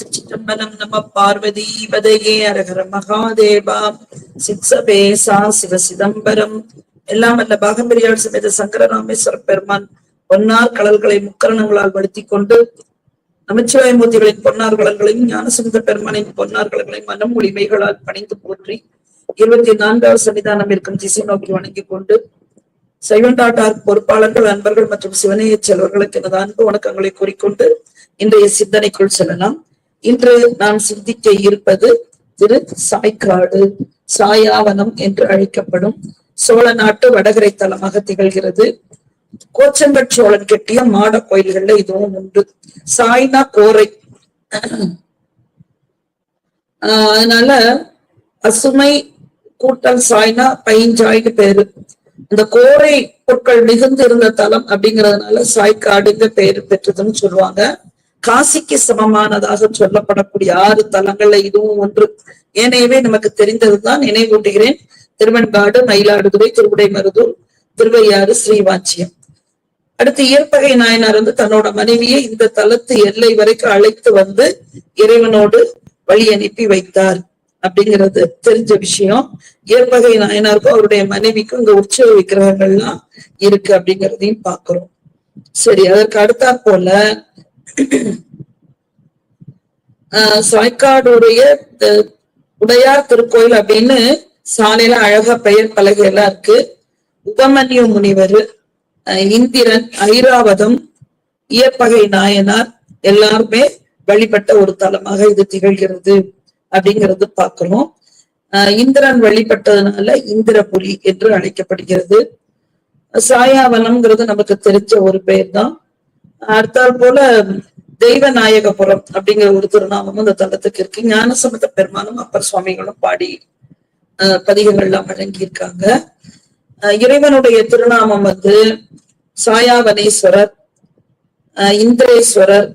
சிற்றம்பலம் நம பார்வதி பதையே அரகர மகாதேவா. சித்சபேசா சிவ சிதம்பரம். எல்லாம் அல்ல பாகம்பிரியாள் சமேத சங்கரராமேஸ்வர பெருமான் பொன்னார் கடல்களை முக்கரணங்களால் வடுத்திக் கொண்டு நமச்சிவாயமூர்த்திகளின் பொன்னார் கடல்களையும் ஞானசுந்த பெருமானின் பொன்னார் கடல்களையும் மனம் ஒளிமைகளால் பணிந்து போற்றி இருபத்தி நான்காவது சன்னிதானம் இருக்கும் திசை நோக்கி வணங்கிக் கொண்டு சைவன்டாட்டார் பொறுப்பாளர்கள் அன்பர்கள் மற்றும் சிவனையச் செல்வர்களுக்கு எனது அன்பு வணக்கங்களை கூறிக்கொண்டு இன்றைய சிந்தனைக்குள் செல்லலாம். இன்று நாம் சிந்திக்க இருப்பது திரு சாய்க்காடு சாயாவனம் என்று அழைக்கப்படும் சோழ நாட்டு வடகரை தலமாக திகழ்கிறது. கோச்சங்கட் சோழன் கெட்டிய மாட கோயில்கள்ல இதுவும் உண்டு. சாய்னா கோரை ஆஹ் அதனால பசுமை கூட்டல் சாய்னா பைஞ்சாய்னு பேரு. இந்த கோரை பொருட்கள் மிகுந்து இருந்த தலம் அப்படிங்கறதுனால சாய்க்காடுங்க பேரு பெற்றதுன்னு சொல்லுவாங்க. காசிக்கு சமமானதாக சொல்லப்படக்கூடிய ஆறு தலங்கள்ல இதுவும் ஒன்று. ஏனையவே நமக்கு தெரிந்ததுதான் நினைவூட்டுகிறேன். திருவெண்காடு மயிலாடுதுறை திருவுடைமருதூர் திருவையாறு ஸ்ரீவாச்சியம் அடுத்து இயற்பகை நாயனார் வந்து தன்னோட மனைவியை இந்த தலத்து எல்லை வரைக்கும் அழைத்து வந்து இறைவனோடு வழி அனுப்பி வைத்தார் அப்படிங்கிறது தெரிஞ்ச விஷயம். இயற்பகை நாயனாருக்கும் அவருடைய மனைவிக்கும் இந்த உற்சவ விக்கிரகங்கள்லாம் இருக்கு அப்படிங்கிறதையும் பாக்குறோம் சரி அதற்கு அடுத்தா போல சாய்க்காடுடைய உடையார் திருக்கோயில் அப்படின்னு சாலையில அழகா பெயர் பலகை எல்லாம் இருக்கு. உபமன்யு முனிவர் இந்திரன் ஐராவதம் இயப்பகை நாயனார் எல்லாருமே வழிபட்ட ஒரு தலமாக இது திகழ்கிறது அப்படிங்கிறது பார்க்கிறோம். ஆஹ், இந்திரன் வழிபட்டதுனால இந்திரபுரி என்று அழைக்கப்படுகிறது. சாயாவனம்ங்கிறது நமக்கு தெரிஞ்ச ஒரு பெயர் தான் அடுத்தால் போல தெய்வநாயகபுரம் அப்படிங்கிற ஒரு திருநாமமும் இந்த தலத்துக்கு இருக்கு. ஞானசம்பந்த பெருமானும் அப்பர் சுவாமிகளும் பாடி பதிகங்கள்லாம் வழங்கியிருக்காங்க. இறைவனுடைய திருநாமம் வந்து சாயாவனேஸ்வரர் ஆஹ் இந்திரேஸ்வரர்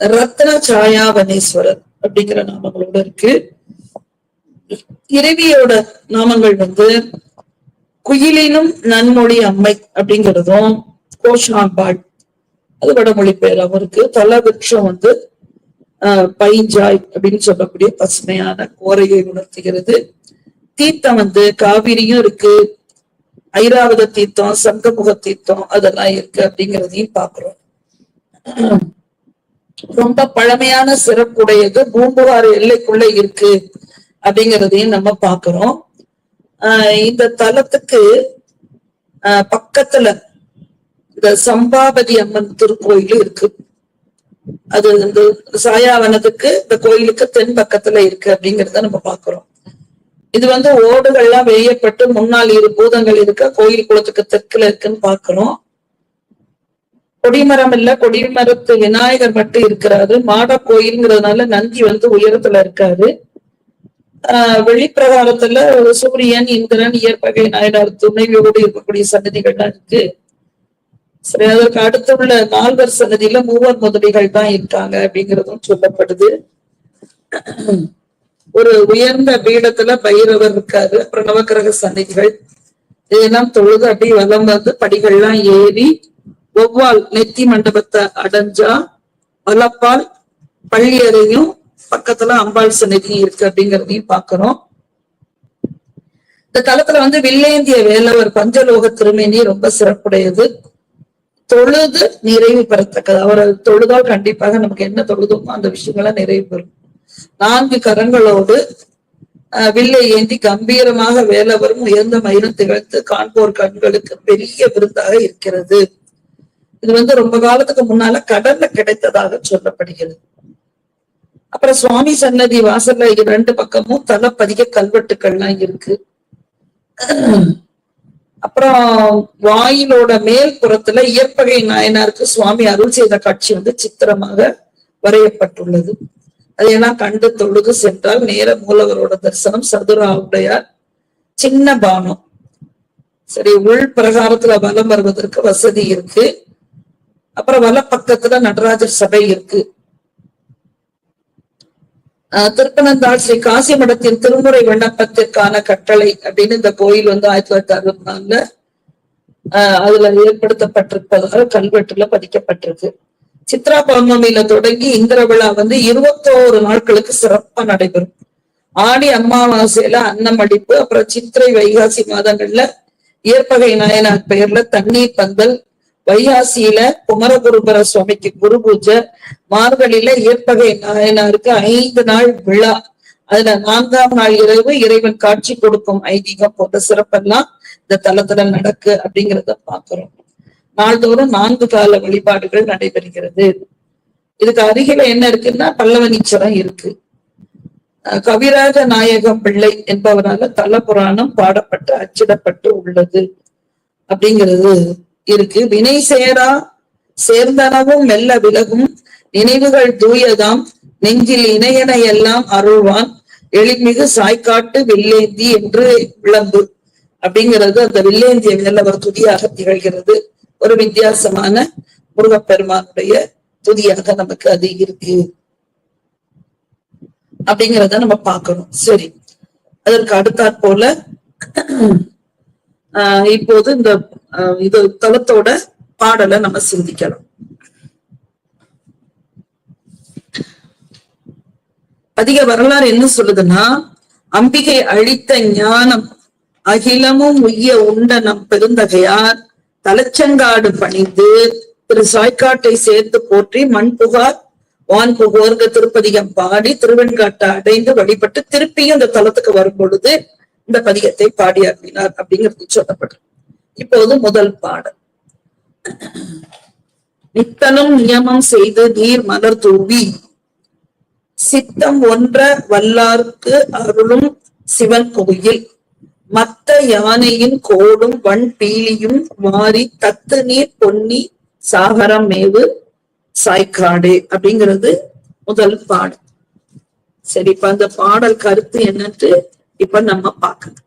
ரத்ன சாயாவனேஸ்வரர் அப்படிங்கிற நாமங்களோட இருக்கு. இறைவியோட நாமங்கள் வந்து குயிலினும் நன்மொழி அம்மை அப்படிங்கிறதும் கோஷாம்பாள் அது வடமொழி பேர் அவருக்கு தல விருட்சம் வந்து ஆஹ் பைஞ்சாய் அப்படின்னு சொல்லக்கூடிய பசுமையான கோரையை உணர்த்துகிறது. தீர்த்தம் வந்து காவிரியும் இருக்கு. ஐராவத தீர்த்தம் சங்கமுக தீர்த்தம் அதெல்லாம் இருக்கு அப்படிங்கிறதையும் பாக்குறோம் ரொம்ப பழமையான சிறப்புடையது பூம்புகார் எல்லைக்குள்ள இருக்கு அப்படிங்கிறதையும் நம்ம பாக்குறோம் ஆஹ் இந்த தலத்துக்கு ஆஹ் பக்கத்துல இந்த சம்பாபதி அம்மன் திருக்கோயில் இருக்கு. அது இந்த சாயாவனத்துக்கு இந்த கோயிலுக்கு தென் பக்கத்துல இருக்கு அப்படிங்கறத நம்ம பாக்குறோம். இது வந்து ஓடுகள்லாம் வெளியப்பட்டு முன்னால் இரு பூதங்கள் இருக்க கோயில் குளத்துக்கு தெற்குல இருக்குன்னு பாக்குறோம். கொடிமரம் இல்ல கொடிமரத்து விநாயகர் மட்டும் இருக்கிறாரு. மாட கோயில்ங்கிறதுனால நந்தி வந்து உயரத்துல இருக்காரு. ஆஹ் வெளிப்பிரகாரத்துல சூரியன் இந்திரன் இயற்பகை நாயனார் துணைவியோடு இருக்கக்கூடிய சன்னதிகள்லாம் இருக்கு. சரி அதற்கு அடுத்துள்ள நால்வர் சன்னதியில மூவர் முதலிகள் தான் இருக்காங்க அப்படிங்கிறதும் சொல்லப்படுது. ஒரு உயர்ந்த பீடத்துல பைரவர் இருக்காரு அப்புறம் நவக்கிரக சன்னதிகள். இதெல்லாம் தொழுது அப்படி வலம் வந்து படிகள்லாம் ஏறி ஒவ்வால் நெத்தி மண்டபத்தை அடைஞ்சா வலப்பால் பள்ளி அறையும் பக்கத்துல அம்பாள் சன்னதியும் இருக்கு அப்படிங்கிறதையும் பாக்குறோம் இந்த தளத்துல வந்து வில்லேந்திய வேலவர் பஞ்சலோக திருமேனி ரொம்ப சிறப்புடையது. தொழுது நிறைவு பெறத்தக்கது அவரை தொழுதால் கண்டிப்பாக நமக்கு என்ன தொழுதோமோ அந்த விஷயங்கள்லாம் நிறைவு பெறும் நான்கு கரங்களோடு வில்லை ஏந்தி கம்பீரமாக வேலவரும் உயர்ந்த மயிலும் திகழ்த்து காண்போர் கண்களுக்கு பெரிய விருந்தாக இருக்கிறது. இது வந்து ரொம்ப காலத்துக்கு முன்னால கடல்ல கிடைத்ததாக சொல்லப்படுகிறது. அப்புறம் சுவாமி சன்னதி வாசல்ல இரண்டு பக்கமும் தலப்பதிக கல்வெட்டுக்கள்லாம் இருக்கு. அப்புறம் வாயிலோட மேல் புறத்துல இயற்பகை நாயனாருக்கு சுவாமி அருள் செய்த காட்சி வந்து சித்திரமாக வரையப்பட்டுள்ளது. அதையெல்லாம் கண்டு தொழுது சென்றால் நேர மூலவரோட தரிசனம் சதுராவுடையார் சின்ன பானம். சரி உள் பிரகாரத்துல வலம் வருவதற்கு வசதி இருக்கு. அப்புறம் வலப்பக்கத்துல நடராஜர் சபை இருக்கு. திருப்பனந்தாள் ஸ்ரீ காசி மடத்தின் திருமுறை விண்ணப்பத்திற்கான கட்டளை அப்படின்னு இந்த கோயில் வந்து ஆயிரத்தி தொள்ளாயிரத்தி அறுபத்தி நாலுல ஆஹ் அதுல ஏற்படுத்தப்பட்டிருப்பதாக கல்வெட்டுல பதிக்கப்பட்டிருக்கு. சித்ரா பௌர்ணமியில தொடங்கி இந்திர விழா வந்து இருபத்தோரு நாட்களுக்கு சிறப்பா நடைபெறும். ஆடி அமாவாசையில அன்னமடிப்பு அப்புறம் சித்திரை வைகாசி மாதங்கள்ல இயற்பகை நாயனார் பெயர்ல தண்ணீர் பந்தல் வைகாசியில குமரகுருபர சுவாமிக்கு குரு பூஜை மார்கழியில இயற்பகை நாயனாருக்கு ஐந்து நாள் விழா. அதுல நான்காம் நாள் இரவு இறைவன் காட்சி கொடுக்கும் ஐதீகம் போன்ற சிறப்பெல்லாம் இந்த தளத்துல நடக்கு அப்படிங்கிறத பாக்குறோம் நாள்தோறும் நான்கு கால வழிபாடுகள் நடைபெறுகிறது. இதுக்கு அருகில என்ன இருக்குன்னா பல்லவனீச்சரம் இருக்கு. கவிராஜ நாயகம் பிள்ளை என்பவரால தல புராணம் பாடப்பட்டு அச்சிடப்பட்டு உள்ளது அப்படிங்கிறது. இருக்கு. வினை சேரா சேர்ந்தனவும் மெல்ல விலகும். நினைவுகள் தூயதாம். நெஞ்சில் இணையன எல்லாம் அருள்வான். எளிமிகு சாய்க்காட்டு வில்லேந்தி என்று விளம்பு. அப்படிங்கிறது அந்த வில்லேந்திய ஒரு துதியாக திகழ்கிறது. ஒரு வித்தியாசமான முருகப்பெருமானுடைய துதியாக நமக்கு அது இருக்கு. அப்படிங்கிறத நம்ம பார்க்கணும். சரி. அதற்கு அடுத்தாற் போல இப்போது இந்த இது தளத்தோட பாடலை நம்ம சிந்திக்கலாம். அதிக வரலாறு என்ன சொல்லுதுன்னா அம்பிகை அழித்த ஞானம் அகிலமும் உய்ய உண்ட நம் பெருந்தகையார் தலச்சங்காடு பணிந்து திரு சாய்க்காட்டை சேர்த்து போற்றி மண் புகார் வான் புகோர்க திருப்பதிகம் பாடி திருவெண்காட்டை அடைந்து வழிபட்டு திருப்பியும் இந்த தலத்துக்கு வரும் பொழுது இந்த பதிகத்தை பாடி அருளினார் அப்படிங்கிறது சொல்லப்பட்டு இப்போது முதல் பாடல். நித்தனும் நியமம் செய்து நீர் மலர் தூவி சித்தம் ஒன்ற வல்லார்க்கு அருளும் சிவன் கோயில் மத்த யானையின் கோடும் வன் பீலியும் மாறி தத்து நீர் பொன்னி சாகரம் மேவு சாய்க்காடு அப்படிங்கிறது முதல் பாடல். சரி இப்ப அந்த பாடல் கருத்து என்னன்னு இப்ப நம்ம பார்க்கணும்.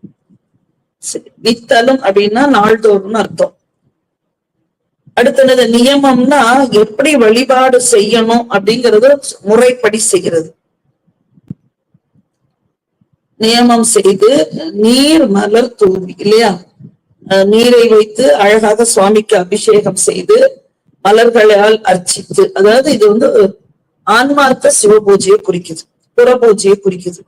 சரி நித்தலும் அப்படின்னா நாள்தோறும்னு அர்த்தம். அடுத்தது நியமம்னா எப்படி வழிபாடு செய்யணும் அப்படிங்கறது முறைப்படி செய்கிறது. நியமம் செய்து நீர் மலர் தூவி இல்லையா? அஹ் நீரை வைத்து அழகாக சுவாமிக்கு அபிஷேகம் செய்து மலர்களால் அர்ச்சித்து அதாவது இது வந்து ஆன்மார்த்த சிவபூஜையை குறிக்குது புறபூஜையை குறிக்குது.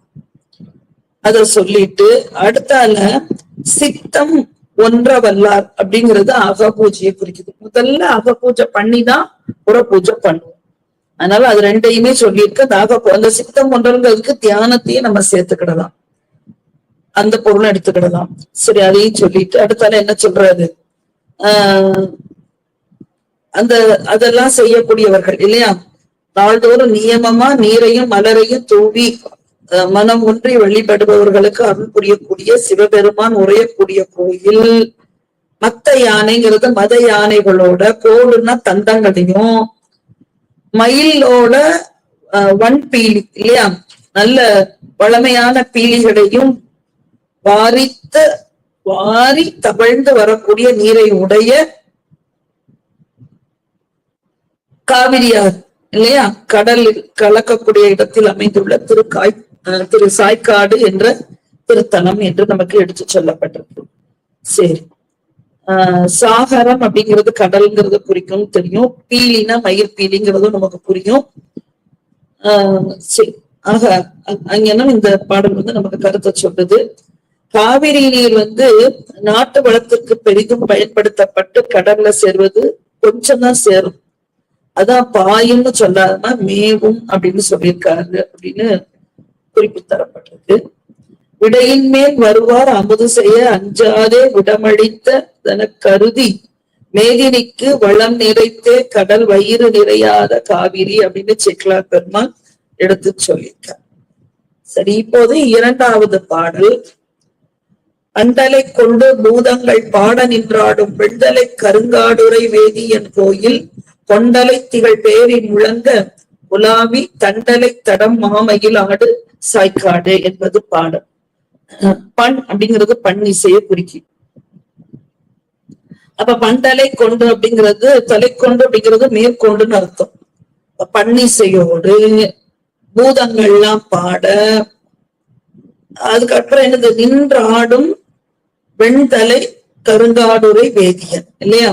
அத சொல்லிட்டு அடுத்தால சித்தம் ஒன்ற வல்லார் அப்படிங்கிறது அகபூஜையை குறிக்குது. முதல்ல அக பூஜை பண்ணிதான் புறபூஜை பண்ணுவோம். அதனால அது ரெண்டையுமே சொல்லியிருக்கு. அந்த அக அந்த சித்தம் ஒன்றங்கிறதுக்கு தியானத்தையும் நம்ம சேர்த்துக்கிடலாம். அந்த பொருளும் எடுத்துக்கிடலாம். சரி அதையும் சொல்லிட்டு அடுத்தால என்ன சொல்றாரு? ஆஹ் அந்த அதெல்லாம் செய்யக்கூடியவர்கள் இல்லையா? நாள்தோறும் நியமமா நீரையும் மலரையும் தூவி மனம் ஒன்றி வழிபடுபவர்களுக்கு அருள் புரியக்கூடிய சிவபெருமான் உரையக்கூடிய கோயில். மத்த யானைங்கிறது மத யானைகளோட கோடுன்னா தந்தங்களையும் மயிலோட வன் பீலி இல்லையா? நல்ல வளமையான பீலிகளையும் வாரித்த வாரி தவழ்ந்து வரக்கூடிய நீரை உடைய காவிரியார் இல்லையா? கடலில் கலக்கக்கூடிய இடத்தில் அமைந்துள்ள திருக்காய் திரு சாய்க்காடு என்ற திருத்தலம் என்று நமக்கு எடுத்து சொல்லப்பட்டிருக்கு. சரி. ஆஹ் சாகரம் அப்படிங்கிறது கடல்ங்கிறது குறிக்கும் தெரியும். பீலினா மயிர் பீலிங்கிறதும் நமக்கு புரியும். ஆஹ் சரி. ஆக அ- அங்கெல்லாம் இந்த பாடல் வந்து நமக்கு கருத்தை சொல்றது காவிரி நீர் வந்து நாட்டு வளத்திற்கு பெரிதும் பயன்படுத்தப்பட்டு கடல்ல சேர்வது கொஞ்சம் தான் சேரும். அதான் பாயும்னு சொல்லாம மேவும் அப்படின்னு சொல்லியிருக்காரு அப்படின்னு குறிப்பு தரப்பட்டிருக்கு. விடையின் மேல் வருவார் அமுது செய்ய அஞ்சாதே விடமளித்த தன கருதி மேதினிக்கு வளம் நிறைத்தே கடல் வயிறு நிறையாத காவிரி அப்படின்னு செக்லா பெருமான் எடுத்து சொல்லியிருக்கார். சரி இப்போது இரண்டாவது பாடல். அண்டலை கொண்டு பூதங்கள் பாட நின்றாடும் வெண்தலை கருங்காடுரை வேதியன் கோயில் கொண்டலை திகழ் பேரி முழங்க உலாவி தண்டலை தடம் மாமையில் ஆடு சாய்க்காடு என்பது பாடம். பண் அப்படிங்கிறது பண் இசையை குறிக்கும் அப்ப பண்டலை கொண்டு அப்படிங்கிறது தலை கொண்டு அப்படிங்கிறது மேற்கொண்டுன்னு அர்த்தம். பன்னிசையோடு பூதங்கள்லாம் பாட அதுக்கப்புறம் என்னது? நின்றாடும் வெண்தலை கருங்காடுரை வேதியன் இல்லையா?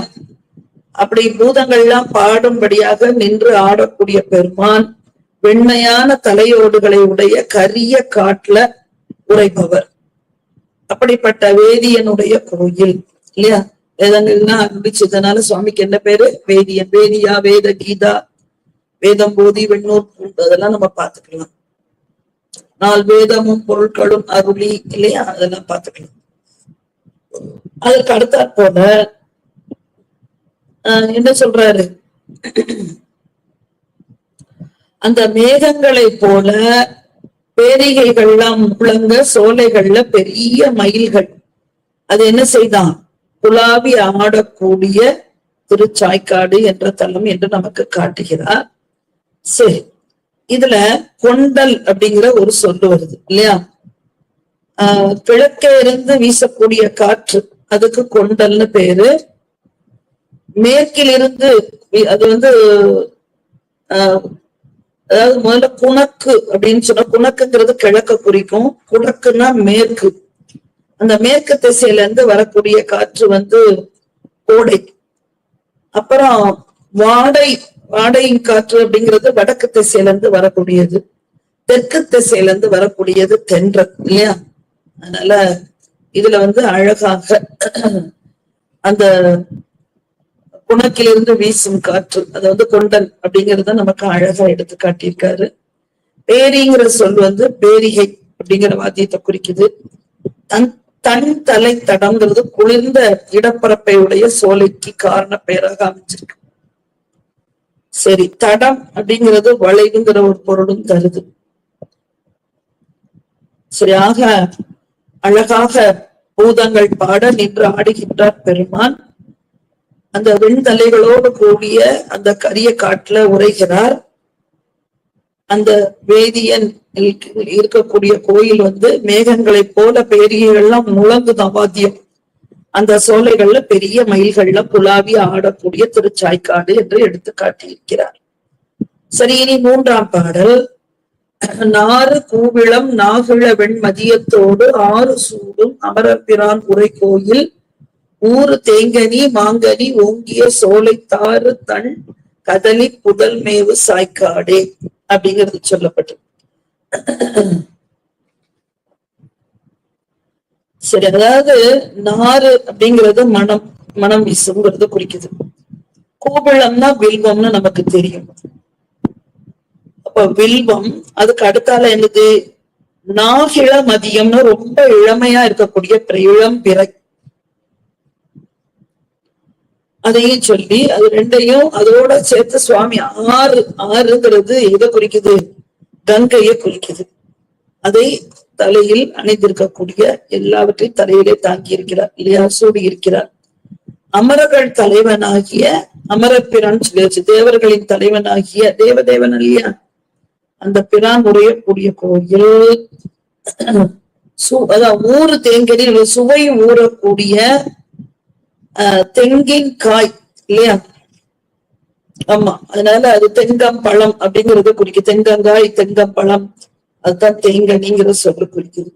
அப்படி பூதங்கள்லாம் பாடும்படியாக நின்று ஆடக்கூடிய பெருமான் வெண்மையான தலையோடுகளை உடைய கரிய காட்டுல உரைப்பவர் அப்படிப்பட்ட வேதியனுடைய கோயில் இல்லையா? வேதங்கள்லாம் அனுப்பிச்சதுனால சுவாமிக்கு என்ன பேரு? வேதியன் வேதியா வேத கீதா வேதம் போதி வெண்ணூர் பூண்டு அதெல்லாம் நம்ம பார்த்துக்கலாம். நால் வேதமும் பொருட்களும் அருளி இல்லையா? அதெல்லாம் பார்த்துக்கலாம். அதற்கு அடுத்தாற் போல என்ன சொல்றாரு? அந்த மேகங்களை போல பேரிகைகள்லாம் முழங்க சோலைகள்ல பெரிய மயில்கள். அது என்ன செய்தான்? குலாவி ஆடக்கூடிய திருச்சாய்க்காடு என்ற தலம் என்று நமக்கு காட்டுகிறார். சரி இதுல கொண்டல் அப்படிங்கிற ஒரு சொல்லு வருது இல்லையா? ஆஹ் கிழக்கே இருந்து வீசக்கூடிய காற்று அதுக்கு கொண்டல்னு பேரு. மேற்கிலிருந்து அது வந்து ஆஹ் அதாவது முதல்ல குணக்கு அப்படின்னு சொன்னா குணக்குங்கிறது கிழக்க குறிக்கும். குணக்குன்னா மேற்கு. அந்த மேற்கு திசையில இருந்து வரக்கூடிய காற்று வந்து கோடை. அப்புறம் வாடை வாடையின் காற்று அப்படிங்கிறது வடக்கு திசையில இருந்து வரக்கூடியது. தெற்கு திசையில இருந்து வரக்கூடியது தென்றல் இல்லையா? அதனால இதுல வந்து அழகாக அந்த குணக்கிலிருந்து வீசும் காற்று அது வந்து கொண்டல் அப்படிங்கறத நமக்கு அழகா எடுத்து காட்டியிருக்காரு. பேரிங்கிற சொல் வந்து பேரிகை அப்படிங்கிற வாத்தியத்தை குறிக்குது. தன் தன் தலை தடங்கிறது குளிர்ந்த இடப்பரப்பை உடைய சோலைக்கு காரண பெயராக அமைஞ்சிருக்கு. சரி தடம் அப்படிங்கிறது வளைவுங்கிற ஒரு பொருளும் தருது. சரியாக அழகாக பூதங்கள் பாட நின்று ஆடுகின்றார் பெருமான். அந்த வெண்தலைகளோடு கூடிய அந்த கரிய காட்டுல உரைகிறார். அந்த வேதியன் இருக்கக்கூடிய கோயில் வந்து மேகங்களைப் போல பெரியெல்லாம் முழங்கு தவாத்தியம் அந்த சோலைகள்ல பெரிய மயில்கள்ல புலாவி ஆடக்கூடிய திருச்சாய்க்காடு என்று எடுத்து காட்டியிருக்கிறார். சரி இனி மூன்றாம் பாடல். நாறு கூவிளம் நாகிழ வெண்மதியத்தோடு ஆறு சூடும் அமரப்பிரான் உரை கோயில் ஊறு தேங்கனி மாங்கனி ஓங்கிய சோலைத்தாறு தன் கதலி புதல் மேவு சாய்க்காடே அப்படிங்கிறது சொல்லப்பட்டு சரி அதாவது நாறு அப்படிங்கிறது மனம் மனம் வீசுங்கிறது குறிக்குது. கோபிளம்னா வில்வம்னு நமக்கு தெரியும். அப்ப வில்வம் அதுக்கு அடுத்தால என்னது? நாகிழ மதியம்னு ரொம்ப இளமையா இருக்கக்கூடிய பிரயுளம் இளம் பிறை அதையும் சொல்லி அது ரெண்டையும் அதோட சேர்த்து சுவாமி ஆறு ஆறுங்கிறது எதை குறிக்குது? கங்கையை குறிக்குது. அதை தலையில் அணிந்திருக்கக்கூடிய எல்லாவற்றையும் தலையிலே தாங்கி இருக்கிறார். இல்லையா? சூடி இருக்கிறார். அமரர்கள் தலைவனாகிய அமரப்பிரான் சொல்லியாச்சு தேவர்களின் தலைவனாகிய தேவதேவன் இல்லையா? அந்த பிரான் உரையக்கூடிய கோயில். சு- அதான் ஊறு தேங்கனில் சுவை ஊறக்கூடிய தெங்கின் காய் இல்லையா? ஆமா அதனால அது தெங்கம் பழம் அப்படிங்கறத குறிக்குது தெங்கங்காய் தெங்கம் பழம் அதுதான் தேங்கனிங்கிற சொல்ல குறிக்குது.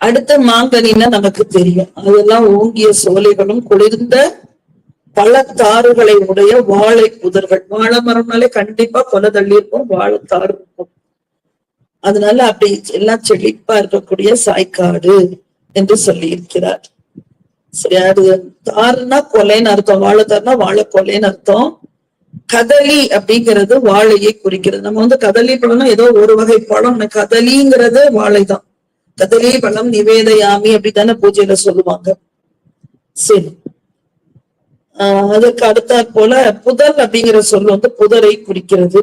அடுத்த மாங்கனின்னா நமக்கு தெரியும். அதெல்லாம் ஓங்கிய சோலைகளும் குளிர்ந்த பழத்தாறுகளை உடைய வாழை புதர்கள். வாழை மரம்னாலே கண்டிப்பா கொலை தள்ளி இருக்கும் வாழைத்தாறு இருக்கும். அதனால அப்படி எல்லாம் செழிப்பா இருக்கக்கூடிய சாய்க்காடு என்று சொல்லி இருக்கிறார் சரியா அது தாருன்னா கொலைன்னு அர்த்தம் வாழை தாருனா வாழை கொலைன்னு அர்த்தம். கதலி அப்படிங்கிறது வாழையை குறிக்கிறது. நம்ம வந்து கதலி பழம்னா ஏதோ ஒரு வகை பழம் கதலிங்கிறது வாழைதான் கதலி பழம் நிவேதயாமி அப்படித்தானே பூஜையில சொல்லுவாங்க. சரி. ஆஹ் அதுக்கு அடுத்தாற் போல புதர் அப்படிங்கிற சொல் வந்து புதரை குறிக்கிறது.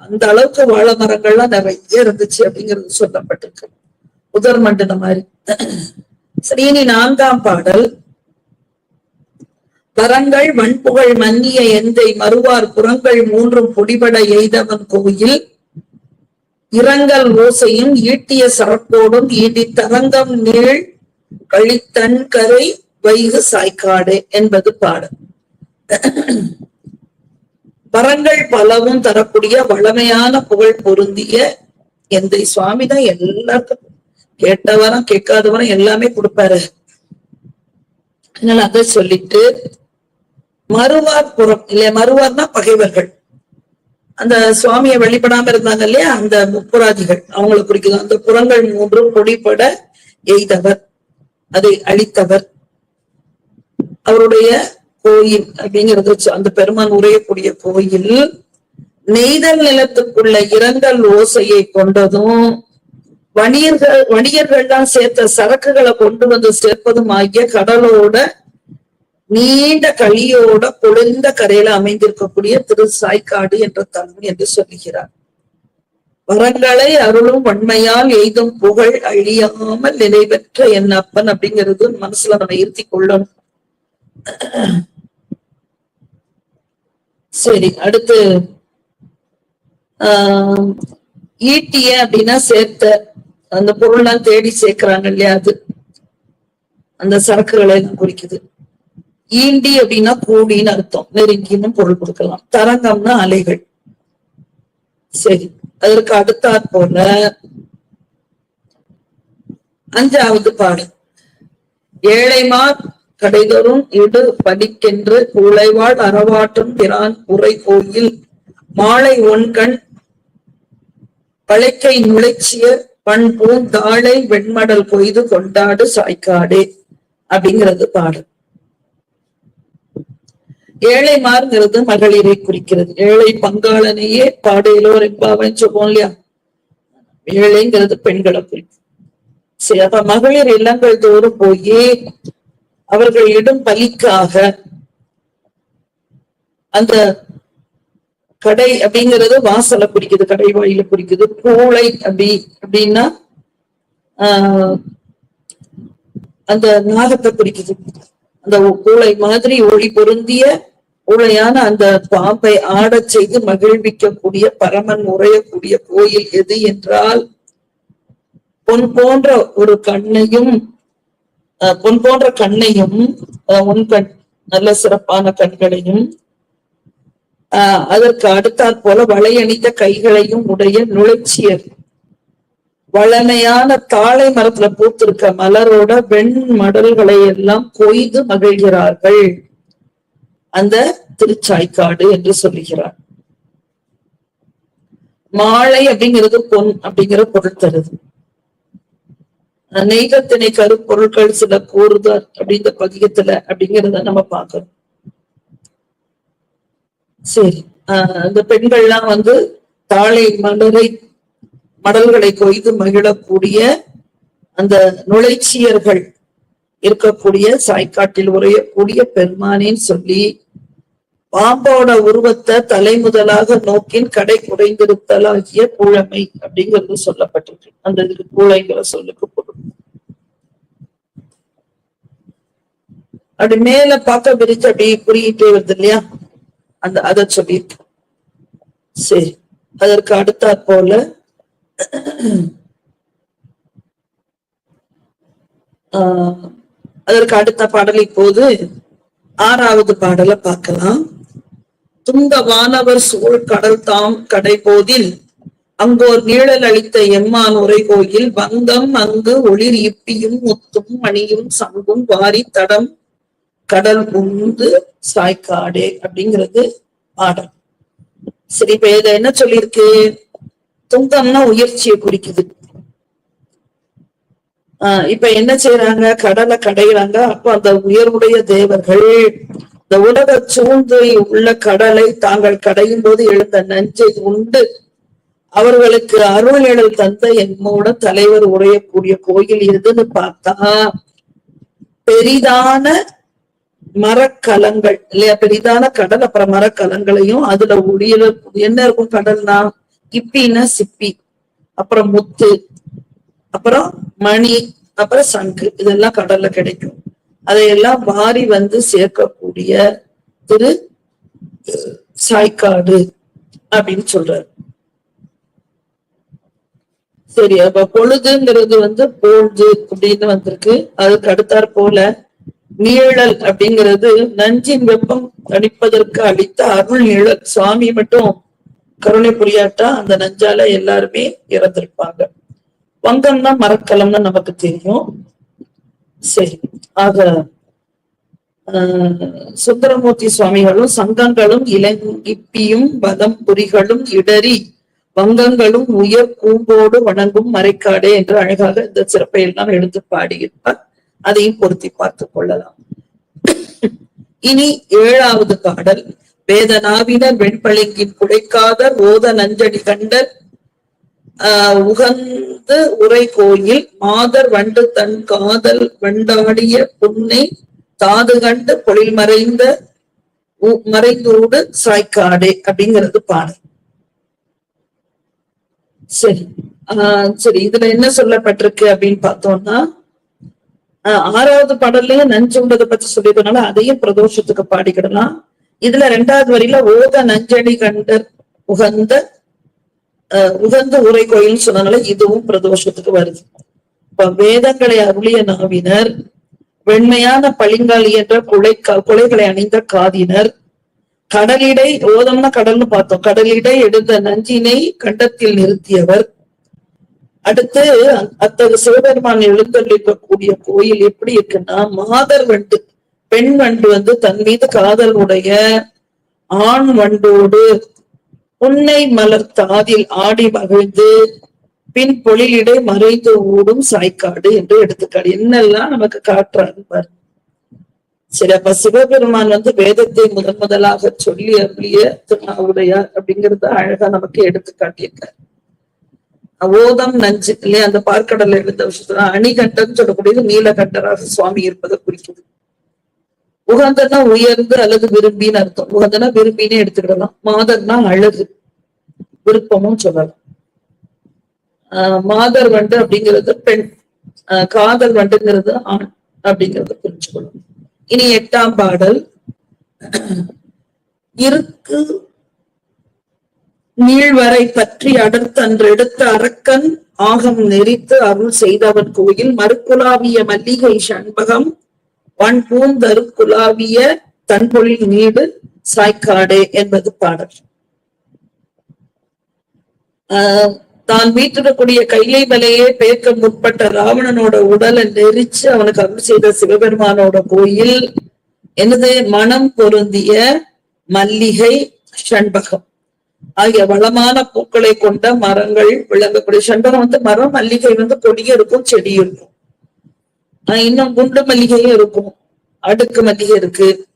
அந்த அளவுக்கு வாழை மரங்கள்லாம் நிறைய இருந்துச்சு அப்படிங்கிறது சொல்லப்பட்டிருக்கு. புதர் மண்டன மாதிரி. ஸ்ரீனி நான்காம் பாடல். வரங்கள் வன்புகழ் மன்னிய எந்தை மறுவார் புறங்கள் மூன்றும் பொடிபட எய்தவன் கோயில். இரங்கல் ஓசையும் ஈட்டிய சரப்போடும் ஈட்டி தரங்கம் நீள் கழித்தன் கரை வைகு சாய்க்காடு என்பது பாடல். வரங்கள் பலவும் தரக்கூடிய வளமையான புகழ் பொருந்திய எந்தை சுவாமி தான் எல்லாருக்கும் கேட்டவரம் கேட்காதவரம் எல்லாமே கொடுப்பாரு. அதனால அத சொல்லிட்டு மறுவார் புறம் இல்லையா மறுவார்னா பகைவர்கள். அந்த சுவாமியை வழிபடாம இருந்தாங்க இல்லையா அந்த முப்புராதிகள். அவங்களை குறிக்குது. அந்த புறங்கள் மூன்றும் பொடிபட எய்தவர். அதை அழித்தவர். அவருடைய கோயில் அப்படிங்கிறது அந்த பெருமான் உரையக்கூடிய கோயில் நெய்தல் நிலத்துக்குள்ள இரங்கல் ஓசையை கொண்டதும் வணிகர்கள் வணிகர்கள்லாம் சேர்த்த சரக்குகளை கொண்டு வந்து சேர்ப்பதும் ஆகிய கடலோட நீண்ட களியோட பொழுந்த கரையில அமைந்திருக்கக்கூடிய திரு சாய்க்காடு என்ற தன்மை என்று சொல்லுகிறார். வரங்களை அருளும் வன்மையால் எய்தும் புகழ் அழியாமல் நிலைபெற்ற என் அப்பன் அப்படிங்கிறது மனசுல நம்ம இருத்தி கொள்ளணும். சரி அடுத்து ஆஹ் ஈட்டிய அப்படின்னா சேர்த்த அந்த பொருள்லாம் தேடி சேர்க்கிறாங்க இல்லையா அது? அந்த சரக்குகளை எல்லாம் குறிக்குது. ஈண்டி அப்படின்னா கூடின்னு அர்த்தம். நெருங்கின்னு பொருள் கொடுக்கலாம். தரங்கம்னா அலைகள். சரி. அதற்கு அடுத்தாற் போல அஞ்சாவது பாடல். ஏழைமார் கடைதோறும் இடு படிக்கென்று உழைவாள் அறவாற்றும் பிரான் உரை கோயில். மாலை ஒன்கண் பழைக்கை நுழைச்சிய பண்பூந்தாழை வெண்மடல் கொய்து கொண்டாடு சாய்க்காடே அப்படிங்கிறது பாடல். ஏழை மாறுங்கிறது மகளிரை குறிக்கிறது. ஏழை பங்காளனையே பாடையிலோர் என்பாவன் சொல்லுவோம் இல்லையா? ஏழைங்கிறது பெண்களை குறிக்கும். சரி அப்ப மகளிர் இல்லங்கள் தோறும் போய் அவர்கள் இடும் பலிக்காக அந்த கடை அப்படிங்கிறது வாசலை குறிக்குது கடை வாயில குறிக்குது கூளை அப்படி அப்படின்னா ஆஹ் அந்த நாகத்தை குறிக்குது அந்த கூளை மாதிரி ஒளி பொருந்திய ஊழையான அந்த பாம்பை ஆடச் செய்து மகிழ்விக்கக்கூடிய பரமன் உரையக்கூடிய கோயில் எது என்றால் பொன் போன்ற ஒரு கண்ணையும் அஹ், பொன் போன்ற கண்ணையும் உன் கண் நல்ல சிறப்பான கண்களையும் ஆஹ் அதற்கு அடுத்தாற் போல வளையணிந்த கைகளையும் உடைய நுழைச்சியர். வளமையான தாழை மரத்துல பூத்திருக்க மலரோட வெண் மடல்களை எல்லாம் கொய்து மகிழ்கிறார்கள். அந்த திருச்சாய்க்காடு என்று சொல்லுகிறார். மாலை அப்படிங்கிறது பொன் அப்படிங்கிற பொருள் தருது. அநேகத்தினை கருப்பொருட்கள் சில கூறுதல் அப்படிங்கிற பதிகத்துல அப்படிங்கிறத நம்ம பார்க்கணும். சரி. ஆஹ் அந்த பெண்கள்லாம் வந்து தாழை மலரை மடல்களை கொய்து மகிழக்கூடிய அந்த நுழைச்சியர்கள் இருக்கக்கூடிய சாய்க்காட்டில் உரையக்கூடிய பெருமானேன்னு சொல்லி பாம்போட உருவத்தை தலை முதலாக நோக்கின் கடை குறைந்திருத்தலாகிய கூழமை அப்படிங்கிறது சொல்லப்பட்டிருக்கு. அந்த இதுக்கு கூழைங்கிற சொல்லுக்கு பொருள் அப்படி மேல பார்க்க விரிச்சு அப்படியே குறியிட்டே வருது இல்லையா? அந்த அதை சொல்லியிருக்கு சரி. அதற்கு அடுத்தாற் போல. அதற்கு அடுத்த பாடல் இப்போது ஆறாவது பாடலை பார்க்கலாம். துங்க வானவர் சூழ் கடல் தாம் கடை போதில் அங்கோர் நீழல் அளித்த எம்மான் உரை கோயில் வங்கம் அங்கு ஒளிர் இப்பியும் முத்தும் மணியும் சங்கும் வாரி தடம் கடல் உந்து சாய்க்காடே அப்படிங்கிறது பாடல். சரி இப்ப இத என்ன சொல்லியிருக்கு? துங்கம்னா உயர்ச்சியை குறிக்குது. ஆஹ் இப்ப என்ன செய்யறாங்க கடலை கடையிறாங்க. அப்ப அந்த உயர்வுடைய தேவர்கள் இந்த உலக சூழ்ந்து உள்ள கடலை தாங்கள் கடையும் போது எழுந்த நஞ்சை உண்டு. அவர்களுக்கு அருள் நிழல் தந்த என்னோட தலைவர் உரையக்கூடிய கோயில் எதுன்னு பார்த்தா பெரிதான மரக்கலங்கள் இல்லையா? பெரிதான கடல் அப்புறம் மரக்கலங்களையும் அதுல ஒளியில என்ன இருக்கும் கடல்னா? கிப்பின்னா சிப்பி அப்புறம் முத்து அப்புறம் மணி அப்புறம் சங்கு இதெல்லாம் கடல்ல கிடைக்கும். அதையெல்லாம் வாரி வந்து சேர்க்கக்கூடிய திரு சாய்க்காடு அப்படின்னு சொல்றாரு. சரி அப்ப பொழுதுங்கிறது வந்து பொழுது அப்படின்னு வந்திருக்கு. அதுக்கு அடுத்தாற் போல நீழல் அப்படிங்கிறது நஞ்சின் வெப்பம் தணிப்பதற்கு அளித்த அருள் நிழல். சுவாமி மட்டும் கருணை புரியாட்டா அந்த நஞ்சால எல்லாருமே இறந்திருப்பாங்க. வங்கம்னா மரக்கலம்னு நமக்கு தெரியும். சரி. ஆக ஆஹ் சுந்தரமூர்த்தி சுவாமிகளும் சங்கங்களும் இலங்கிப்பியும் வதம் புரிகளும் இடறி வங்கங்களும் உயர் கூம்போடு வணங்கும் மறைக்காடே என்று அழகாக இந்த சிறப்பை எல்லாம் எடுத்து பாடியிருப்பார். அதையும் பொருத்தி பார்த்துக் கொள்ளலாம். இனி ஏழாவது பாடல். வேதனாவினர் வெண்பளிங்கின் குடைக்காத ஓத நஞ்சடி கண்டர் ஆஹ் உகந்து உரை கோயில் மாதர் வண்டு தன் காதல் வண்டாடிய புன்னை தாது கண்டு பொழில் மறைந்த உ- மறைந்தோடு சாய்க்காடே அப்படிங்கிறது பாடல். சரி. ஆஹ் சரி. இதுல என்ன சொல்லப்பட்டிருக்கு அப்படின்னு பார்த்தோம்னா ஆறாவது பாடல்லையும் நஞ்சு உள்ளதை பத்தி சொல்லியதுனால அதையும் பிரதோஷத்துக்கு பாடிக்கிடலாம். இதுல ரெண்டாவது வரியில ஓத நஞ்சடி கண்டர் உகந்த உகந்த உரை கோயில் சொன்னதுனால இதுவும் பிரதோஷத்துக்கு வருது. இப்ப வேதங்களை அருளிய நாவினர் வெண்மையான பளிங்கால் என்ற குலை குலைகளை அணிந்த காதினர் கடலிடை ஓதம்னா கடல்னு பார்த்தோம். கடலிடை எடுத்த நஞ்சினை கண்டத்தில் நிறுத்தியவர். அடுத்து அத்தகைய சிவபெருமான் எழுந்தள்ளிருக்கக்கூடிய கோயில் எப்படி இருக்குன்னா மாதர் வண்டு பெண் வண்டு வந்து தன் மீது காதல் உடைய ஆண் வண்டோடு உன்னை மலர் தாதில் ஆடி மகிழ்ந்து பின் பொழிலிடை மறைந்து ஓடும் சாய்க்காடு என்று எடுத்துக்காடு. என்னெல்லாம் நமக்கு காட்டுறாரு பாரு. சரி அப்ப சிவபெருமான் வந்து வேதத்தை முதன் முதலாக சொல்லி அருளிய திருநாவுடையார் அப்படிங்கறத அழகா நமக்கு எடுத்து காட்டியிருக்காரு ஓதம் நஞ்சு இல்லையா? அந்த பார்க்கடல எழுந்த விஷயத்துல அணிகண்டன் சொல்லக்கூடியது நீலகண்டராக சுவாமி இருப்பதை குறிக்குது. உகந்தனா உயர்ந்து அல்லது விரும்பின்னு அர்த்தம். உகந்தனா விரும்பினே எடுத்துக்கிடலாம். மாதர்னா அழகு விருப்பமும் சொல்லலாம். ஆஹ் மாதர் வண்டு அப்படிங்கிறது பெண் ஆஹ் காதல் வண்டுங்கிறது ஆண் அப்படிங்கிறத புரிஞ்சுக்கணும். இனி எட்டாம் பாடல். இருக்கு நீழ்வரை பற்றி அடுத்து எடுத்த அரக்கன் ஆகம் நெறித்து அருள் செய்தவன் கோயில். மறுக்குலாவிய மல்லிகை சண்பகம் வன் பூந்தரு குலாவிய தன்பொழில் நீடு சாய்க்காடே என்பது பாடல். ஆஹ் தான் மீட்டிடக்கூடிய கைலை மலையே பேர்க்க முற்பட்ட ராவணனோட உடலை நெரிச்சு அவனுக்கு அருள் செய்த சிவபெருமானோட கோயில். எனது மனம் பொருந்திய மல்லிகை சண்பகம். ஆகிய வளமான பூக்களை கொண்ட மரங்கள் விளங்கக்கூடிய சண்பகம் வந்து மரம் மல்லிகை வந்து கொடியும் இருக்கும் செடியும் இருக்கும். ஆஹ் இன்னும் குண்டு மல்லிகையும் இருக்கும் அடுக்கு மல்லிகை இருக்கு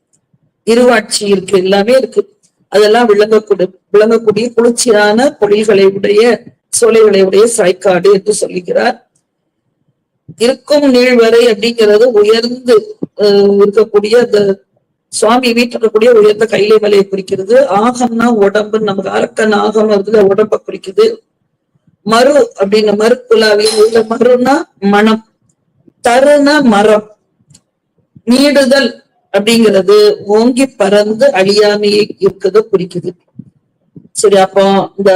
இருவாட்சி இருக்கு எல்லாமே இருக்கு. அதெல்லாம் விளங்கக்கூடிய விளங்கக்கூடிய குளிர்ச்சியான பொழில்களை உடைய சோலைகளை உடைய சாய்க்காடு என்று சொல்லுகிறார். இருக்கும் நீழ்வரை அப்படிங்கிறது உயர்ந்து இருக்கக்கூடிய அந்த சுவாமி வீட்டில் இருக்கக்கூடிய உயர்ந்த கைலை மலையை குறிக்கிறது. ஆகம்னா உடம்பு நமக்கு அரக்கன் ஆகம் வருதுல உடம்ப குறிக்குது. மறு அப்படின்னு மறுக்குலாவி உள்ள மறுனா மனம். தருண மரம். நீடுதல் அப்படிங்கிறது ஓங்கி பறந்து அழியாமையை இருக்குது குறிக்குது. சரி அப்போ இந்த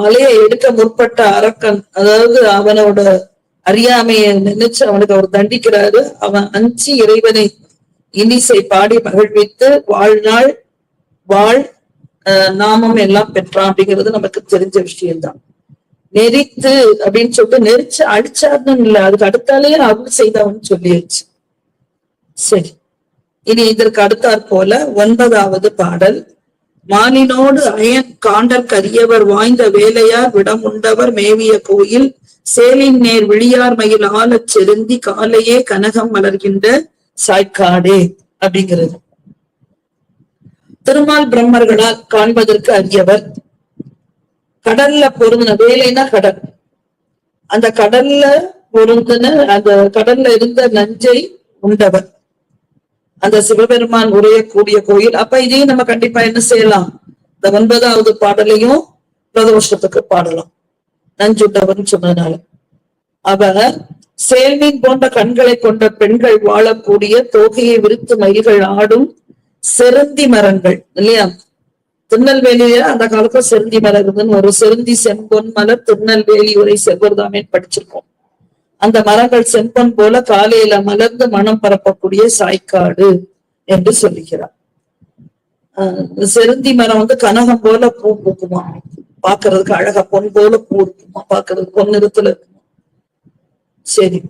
மலையை எடுக்க முற்பட்ட அரக்கன் அதாவது அவனோட அறியாமையை நினைச்சு அவனுக்கு அவர் தண்டிக்கிறாரு. அவன் அஞ்சு இறைவனை இனிசை பாடி மகிழ்வித்து வாழ்நாள் வாழ் அஹ், நாமம் எல்லாம் பெற்றான் அப்படிங்கிறது நமக்கு தெரிஞ்ச விஷயம்தான். நெரித்து அப்படின்னு சொல்லிட்டு நெரிச்சு அடிச்சாருன்னு இல்ல. அதுக்கு அடுத்தாலேயே அவள் செய்தவன் சொல்லியாச்சு சரி. இனி இதற்கு அடுத்தாற் போல ஒன்பதாவது பாடல். மானினோடு அயன் காண்டர் கரியவர் வாய்ந்த வேலையார் விடமுண்டவர் மேவிய கோயில். சேலின் நேர் விழியார் மயில் ஆலச் செருந்தி காலையே கனகம் மலர்கின்ற சாய்க்காடே அப்படிங்கிறது. திருமால் பிரம்மர்களால் காண்பதற்கு அறியவர் கடல்ல பொருந்தின வேலைனா கடல். அந்த கடல்ல பொருந்தின அந்த கடல்ல இருந்த நஞ்சை உண்டவர். அந்த சிவபெருமான் உரையக்கூடிய கோயில். அப்ப இதையும் நம்ம கண்டிப்பா என்ன செய்யலாம்? இந்த ஒன்பதாவது பாடலையும் பிரதோஷத்துக்கு பாடலாம். நஞ்சுண்டவன் சொன்னதுனால. அவர் சேல்மீன் போன்ற கண்களை கொண்ட பெண்கள் வாழக்கூடிய தோகையை விரித்து மயில்கள் ஆடும் செருந்தி மரங்கள் இல்லையா? திருநெல்வேலியில அந்த காலத்துல செருந்தி மரம் இருந்துன்னு ஒரு செருந்தி செம்பொன் மலர் திருநெல்வேலி உரை செவ்வர்தாமே படிச்சிருக்கோம். அந்த மரங்கள் செம்பொன் போல காலையில மலர்ந்து மனம் பரப்பக்கூடிய சாய்க்காடு என்று சொல்லுகிறார். ஆஹ் செருந்தி மரம் வந்து கனகம் போல பூ பூக்குமா? பாக்குறதுக்கு அழகா பொன் போல பூ இருக்குமா? பாக்குறதுக்கு பொன் நிறத்துல இருக்கும் சரி.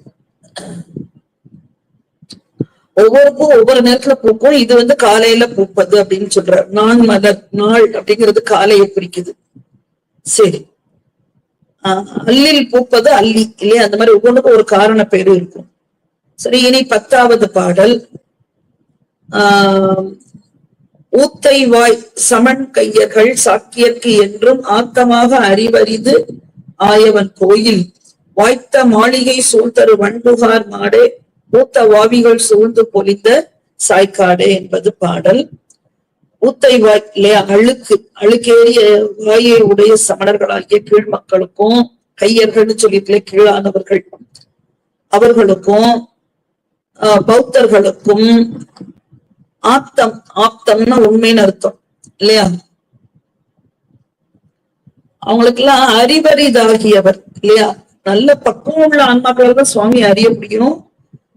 ஒவ்வொருக்கும் ஒவ்வொரு நேரத்துல பூக்கும். இது வந்து காலையில பூப்பது அப்படின்னு சொல்ற நான் மலர் நாள் அப்படிங்கிறது காலையை குறிக்குது. சரி. அல்லில் பூப்பது அல்லி இல்லையா? அந்த மாதிரி ஒவ்வொன்றுக்கும் ஒரு காரண பேரு இருக்கும். சரி இனி பத்தாவது பாடல். ஆஹ் ஊத்தை வாய் சமன் கையர்கள் சாக்கியர்க்கு என்றும் ஆத்தமாக அறிவறிது ஆயவன் கோயில். வாய்த்த மாளிகை சூழ்தரு வண்புகார் மாடே ஊத்த வாவிகள் சூழ்ந்து பொலிந்த சாய்க்காடே என்பது பாடல். ஊத்தை வாய் இல்லையா அழுக்கு அழுக்கேறிய வாயை உடைய சமணர்களாகிய கீழ் மக்களுக்கும் கையர்கள்னு சொல்லிட்டு கீழானவர்கள் அவர்களுக்கும் ஆஹ் பௌத்தர்களுக்கும் ஆப்தம் ஆப்தம்னா உண்மைன்னு அர்த்தம் இல்லையா? அவங்களுக்கு எல்லாம் அறிவரிதாகியவர் இல்லையா? நல்ல பக்குவம் உள்ள ஆன்மாக்களை தான் சுவாமி அறிய முடியும்.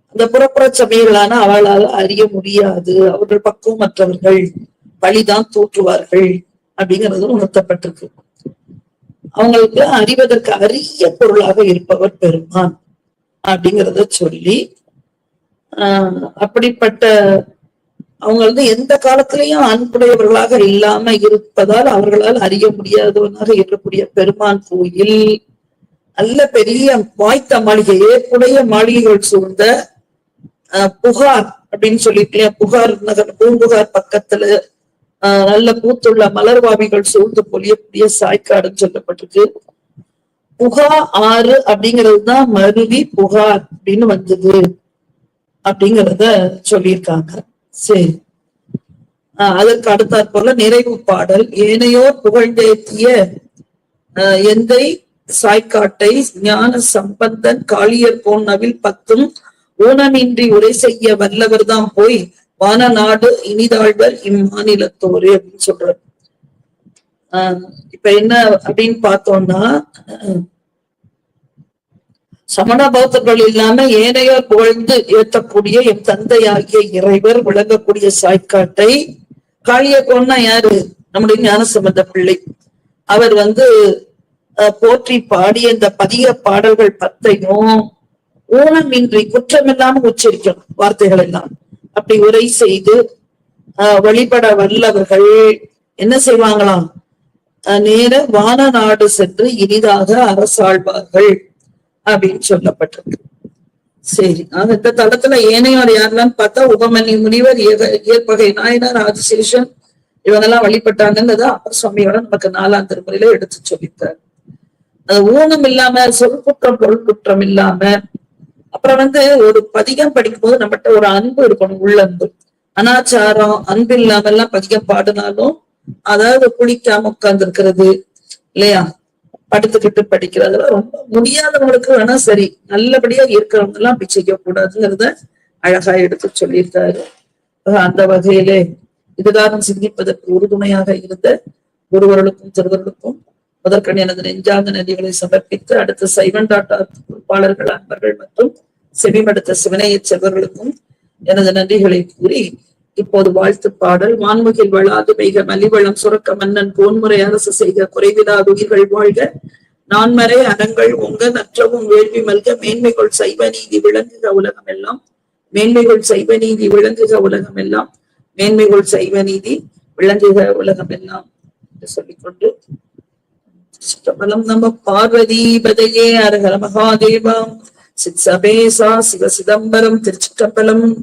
அந்த புறப்புற சபைகளான அவளால் அறிய முடியாது. அவர்கள் பக்குவமற்றவர்கள். வழிதான் தூற்றுவார்கள். அப்படிங்கிறது உணர்த்தப்பட்டிருக்கு. அவங்களுக்கு அறிவதற்கு அரிய பொருளாக இருப்பவர் பெருமான் அப்படிங்கிறத சொல்லி ஆஹ் அப்படிப்பட்ட அவங்க வந்து எந்த காலத்திலையும் அன்புடையவர்களாக இல்லாம இருப்பதால் அவர்களால் அறிய முடியாதவனாக இருக்கக்கூடிய பெருமான் கோயில் நல்ல பெரிய வாய்த்த மாளிகை ஏற்புடைய மாளிகைகள் சூழ்ந்த புகார் அப்படின்னு சொல்லிட்டு புகார் நகர் பூம்புகார் பக்கத்துல நல்ல பூத்துள்ள மலர்வாவிகள் சூழ்ந்து பொழியக்கூடிய சாய்க்காடுன்னு சொல்லப்பட்டிருக்கு. புகா ஆறு அப்படிங்கிறது தான் மருவி புகார் அப்படின்னு வந்தது அப்படிங்கிறத சொல்லியிருக்காங்க. சரி. அதற்கு அடுத்தாற் போல நிறைவு பாடல். ஏனையோர் புகழ்ந்தேத்திய எந்தை சாய்க்காட்டை ஞான சம்பந்தன் காளியர் போன்னவில் பத்தும் ஊனமின்றி உரை செய்ய வல்லவர்தான் போய் வான நாடு இனிதாழ்வர் இம்மாநிலத்தோரு அப்படின்னு சொல்றாரு. ஆஹ் இப்ப என்ன அப்படின்னு பார்த்தோம்னா சமண பௌத்தர்கள் இல்லாம ஏனையோர் புகழ்ந்து ஏற்றக்கூடிய என் தந்தையாகிய இறைவர் விளங்கக்கூடிய சாய்க்காட்டை காளிய கோன்னா யாரு? நம்முடைய ஞானசம்பந்த பிள்ளை. அவர் வந்து போற்றி பாடிய இந்த பதிய பாடல்கள் பத்தையும் ஊனமின்றி குற்றமில்லாம உச்சரிக்கணும் வார்த்தைகள் எல்லாம் அப்படி உரை செய்து ஆஹ், வழிபட வல்லவர்கள் என்ன செய்வாங்களாம்? நேர வான நாடு சென்று இனிதாக அரசாழ்வார்கள் அப்படின்னு சொல்லப்பட்டிருக்கு. சரி ஆக இந்த தளத்துல ஏனையோர் யாரெல்லாம் பார்த்தா உபமணி முனிவர் ஏக- ஏற்பகை நாயனார் ஆதிசேஷன் இவங்கெல்லாம் வழிபட்டாங்கன்னு அப்பர் சுவாமியோட நமக்கு நாலாம் திருமுறையில எடுத்து சொல்லித்தார் அது ஊனம் இல்லாம சொல் குற்றம் பொருள் குற்றம் இல்லாம அப்புறம் வந்து ஒரு பதிகம் படிக்கும் போது நம்மகிட்ட ஒரு அன்பு இருக்கணும் உள்ளன்பு. அனாச்சாரம் அன்பு இல்லாம எல்லாம் பதிகம் பாடினாலும் அதாவது குளிக்காம உட்கார்ந்து இருக்கிறது இல்லையா? படுத்துக்கிட்டு படிக்கிறது ரொம்ப முடியாதவங்களுக்கு வேணா சரி நல்லபடியா இருக்கிறவங்க எல்லாம் அப்படி செய்யக்கூடாதுங்கிறத அழகா எடுத்து சொல்லியிருக்காரு. அந்த வகையிலே இதுகாரம் சிந்திப்பதற்கு உறுதுணையாக இருந்த ஒருவர்களுக்கும் திருவர்களுக்கும் முதற்கண் எனது நெஞ்சாந்த நதிகளை சமர்ப்பித்து அடுத்த சைவன்டாட்டா பொறுப்பாளர்கள் அன்பர்கள் மற்றும் செவிமடுத்த சிவனைய செல்வர்களுக்கும் எனது நன்றிகளை கூறி இப்போது வாழ்த்து பாடல். வான்முகில் வளாது மிக மலிவளம் சுரக்க மன்னன் போன்முறை அரசு செய்க குறைவிலாத உயிர்கள் வாழ்க. நான்மறை அறங்கள் உங்க நற்றவும் வேள்வி மல்க மேன்மைகள் சைவ நீதி விளங்குக உலகம் எல்லாம் மேன்மைகள் சைவ நீதி விளங்குக உலகம் எல்லாம் மேன்மைகள் சைவ நீதி விளங்குக உலகம் எல்லாம் என்று சொல்லிக்கொண்டு சிற்றம்பலம் நம பார்வதி பதையே அரகர மகாதேவா. சித் சிவ சிதம்பரம் திருச்சிற்றம்பலம்.